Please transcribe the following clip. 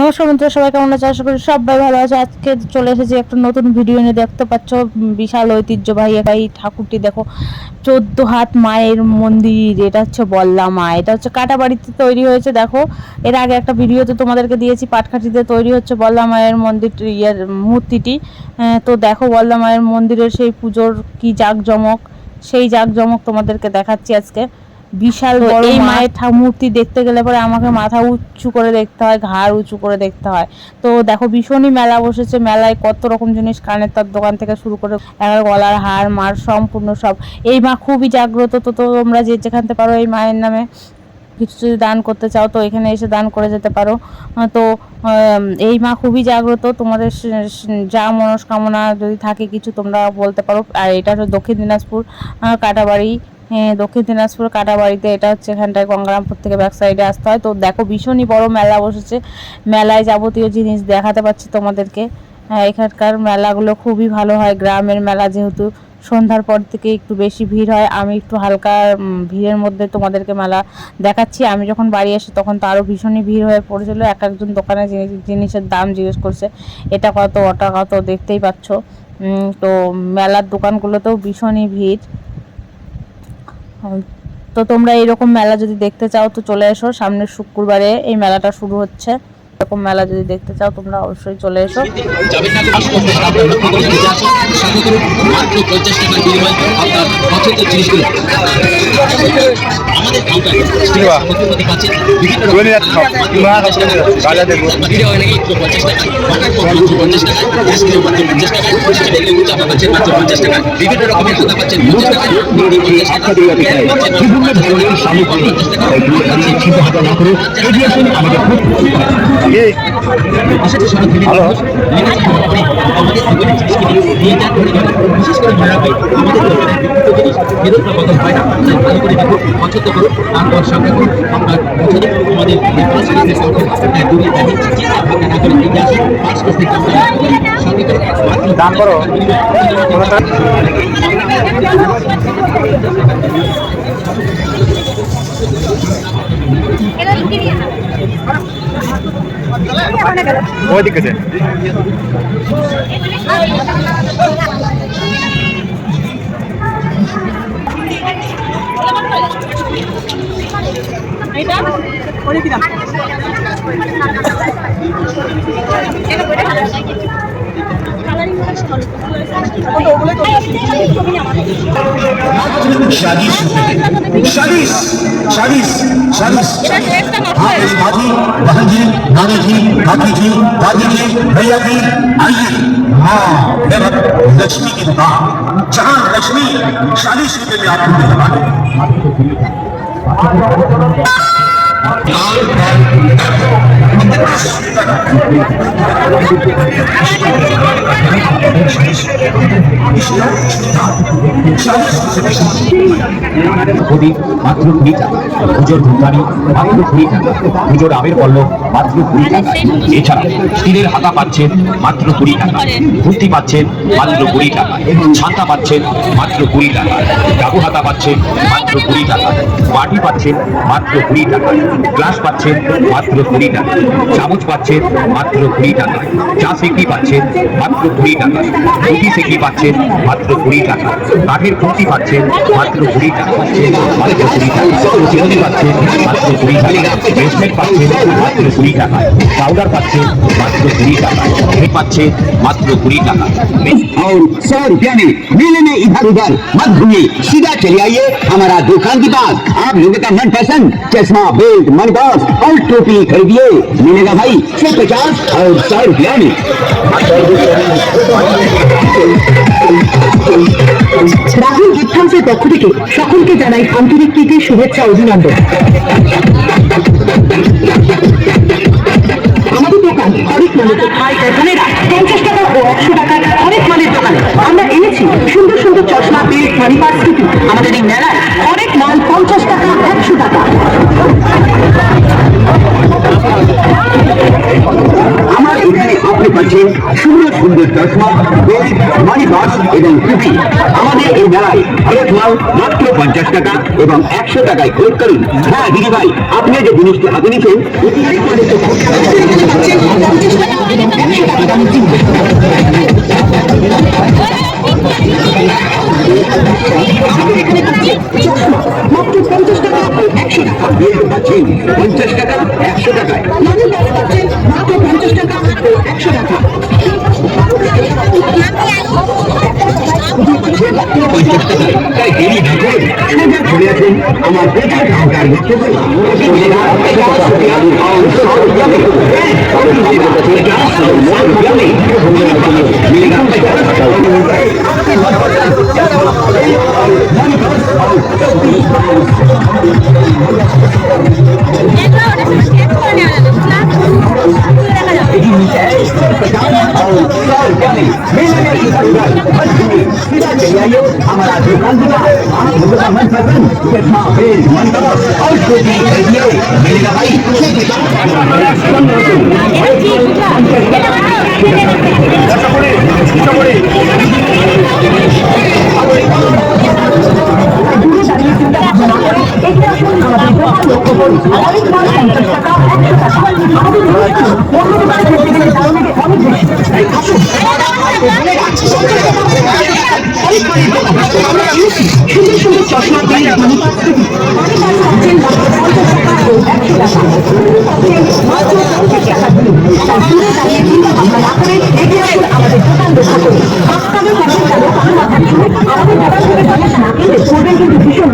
নমস্কার বন্ধুরা, সবাই কেমন আছে? আশা করি সবাই ভালো আছে। আজকে চলে এসেছি একটা নতুন ভিডিও নিয়ে। দেখতে পাচ্ছ, বিশাল ঐতিহ্যবাহী এই ঠাকুরটি। দেখো, চোদ্দ হাত মায়ের মন্দির। এটা হচ্ছে বল্লা মা। এটা হচ্ছে কাটাবাড়িতে তৈরি হয়েছে, দেখো। এর আগে একটা ভিডিওতে তোমাদেরকে দিয়েছি পাটকাঠিতে তৈরি হচ্ছে বল্লা মায়ের মন্দির ইয়ের মূর্তিটি। তো দেখো, বল্লা মায়ের মন্দিরের সেই পুজোর কি জাঁকজমক, সেই জাঁকজমক তোমাদেরকে দেখাচ্ছি আজকে। বিশাল বড় এই মায়ের ঠাকুর মূর্তি দেখতে গেলে পরে আমাকে মাথা উঁচু করে দেখতে হয় ঘাড় উঁচু করে দেখতে হয়। তো দেখো ভীষণই মেলা বসেছে মেলায় কত রকম জিনিস কানের তার দোকান থেকে শুরু করে গলার হার মার সম্পূর্ণ সব। এই মা খুবই জাগ্রত তো তো তোমরা যে যেখান থেকে পারো এই মায়ের নামে। কিছু যদি দান করতে চাও, তো এখানে এসে দান করে যেতে পারো। তো এই মা খুবই জাগ্রত। তোমাদের যা মনস্কামনা যদি থাকে কিছু তোমরা বলতে পারো। আর এটা হচ্ছে দক্ষিণ দিনাজপুর কাটাবাড়ি। দক্ষিণ দিনাজপুর, কাটাবাড়িতে এটা হচ্ছে এখানটায় গঙ্গারামপুর থেকে ব্যাক সাইডে আসতে হয়। তো দেখো, ভীষণই বড় মেলা বসেছে। মেলায় যাবতীয় জিনিস দেখাতে পাচ্ছি তোমাদেরকে। এখানকার মেলাগুলো খুবই ভালো হয়। গ্রামের মেলা যেহেতু সন্ধ্যার পর থেকে একটু বেশি ভিড় হয়। আমি একটু হালকা ভিড়ের মধ্যে তোমাদেরকে মেলা দেখাচ্ছি। আমি যখন বাড়ি আসি তখন তো আরও ভীষণই ভিড় হয়ে পড়েছিল। এক একজন দোকানে জিনিস- জিনিসের দাম জিজ্ঞেস করছে, এটা কত? ওটা কত? দেখতেই পাচ্ছ। তো মেলার দোকানগুলোতেও ভীষণই ভিড়। তো তোমরা এইরকম মেলা যদি দেখতে চাও তো চলে এসো। সামনের শুক্রবারে এই মেলাটা শুরু হচ্ছে। এরকম মেলা যদি দেখতে চাও তোমরা অবশ্যই চলে এসো। মাত্র পঞ্চাশ জিনিসগুলো বিভিন্ন রকমের খাতা পাচ্ছেন। টাকা। বিভিন্ন ধরনের সামগ্রী। চিন্তা ভাবনা না করে এগিয়ে আসুন। আমাদের হ্যালো। আমাদের জীবনের জিনিসগুলি নিয়ে যান বিশেষ করে মনে রাখবেন আমাদের বিভিন্ন জিনিস ফেরত বদল হয় না। তাই ভালো করে দেখুন পছন্দ করুন। তারপর সামনে করুন আপনার পছন্দ আমাদের বিপণন সিরিজের সঙ্গে দূরে যাবেন চিন্তা ভাবনা না। করে এগিয়ে আসুন পাঁচ বছর থেকে আমরা সঙ্গে করুন। দান করো। ওই দিকে যে। शादीश शादीश शादीश शादीश हाँ मेरी माँ जी बहन जी नानी जी काकी जी दादी जी भैया जी आइए हाँ मेरा लक्ष्मी की दुकान जहाँ लक्ष्मी चालीस रुपए में आपको मिलवा পুজোর ধূপদানি মাত্র কুড়ি টাকা পুজোর আমের স্টিলের হাতা পাচ্ছেন মাত্র কুড়ি টাকা মূর্তি পাচ্ছেন মাত্র কুড়ি টাকা ছাতা পাচ্ছেন মাত্র কুড়ি টাকা ডাবু হাতা পাচ্ছেন মাত্র কুড়ি টাকা বাটি পাচ্ছেন মাত্র কুড়ি টাকা। গ্লাস পাচ্ছেন মাত্র কুড়ি টাকা চামচ পাচ্ছেন মাত্র কুড়ি টাকা চা সেকি পাচ্ছেন মাত্র কুড়ি টাকা রুটি সেকি পাচ্ছেন মাত্র কুড়ি টাকা কাঠের খুঁটি পাচ্ছেন মাত্র কুড়ি টাকা পাচ্ছেন মাত্র কুড়ি টাকা চিরুনি পাচ্ছেন মাত্র কুড়ি টাকা ব্রেসলেট পাচ্ছেন মাত্র কুড়ি টাকা পাউডার পাচ্ছেন মাত্র কুড়ি টাকা ঘি পাচ্ছেন মাত্র কুড়ি টাকা और सौ रुपया में मेले में इधर उधर मत घूमिए सीधा चले आइए हमारा दुकान के पास आप लोगों का मन पसंद चश्मा बेल्ट मनी पर्स और टोपी खरीदिए मिलेगा भाई सिर्फ पचास और सौ रुपया में রাহুল গিফট হাউসের পক্ষ থেকে সকলকে জানাই আন্তরিক প্রীতি শুভেচ্ছা অভিনন্দন আমাদের দোকান হরেক মালের দোকানেরা পঞ্চাশ টাকা ও একশো টাকার হরেক মালের দোকানে আমরা এনেছি সুন্দর সুন্দর চশমা বেল্ট মানি পার্স টুপি আমাদের এই মেলায় হরেক মাল পঞ্চাশ টাকা একশো টাকা পাচ্ছেন সুন্দর সুন্দর চশমা গোল্ড মানি বাস এবং টুপি আমাদের এই মেলায় ফেরত মাল মাত্র পঞ্চাশ টাকা এবং একশো টাকায় খোঁজ করুন। হ্যাঁ দিদি ভাই আপনি যে জিনিসটি হাতে নিচ্ছেন পঞ্চাশ টাকা একশো টাকা। পঞ্চাশ টাকা একশো টাকায়। একশো টাকা আমার পেটের খাওয়ার লক্ষ্য করে चश्मा बेल्ट मंडप और टोपी खरीदिए मिलेगा भाई দূরে দাঁড়িয়ে চিন্তা ভাবনা না করে এগিয়ে আসুন আমাদের দোকান লক্ষ্য করুন অনেক মাল পঞ্চাশ টাকা দিয়ে তাই দূরে দাঁড়িয়ে চিন্তা ভাবনা না করে আমাদের দোকান মাথায় আমাদের দোকান থেকে সমস্যা না কিন্তু ভীষণ